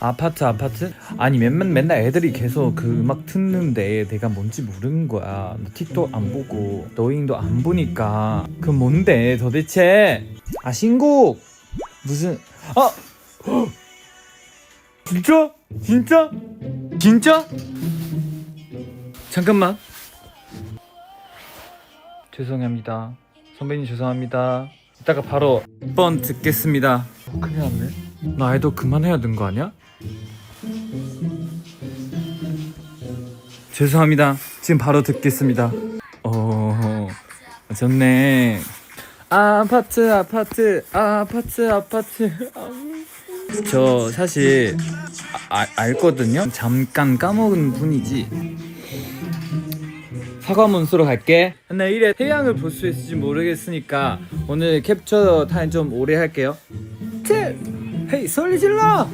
아파트 아파트? 아니 맨날 맨날 애들이 계속 그 음악 듣는데 내가 뭔지 모르는 거야 너 틱톡 안 보고 너잉도 안 보니까 그 뭔데 도대체 아 신곡 무슨 아 헉! 진짜? 진짜? 진짜? 잠깐만 죄송합니다 선배님 죄송합니다 이따가 바로 번 듣겠습니다 큰일 났네 나 아이돌 그만해야 되는 거 아니야? 죄송합니다 지금 바로 듣겠습니다 어 좋네 아파트 아파트 아파트 아파트 저 사실 아, 아- 알거든요 잠깐 까먹은 뿐이지 사과문수로 갈게. 내일에 태양을 볼 수 있을지 모르겠으니까 오늘 캡처 타임 좀 오래 할게요. 칠, 헤이 소리 질러.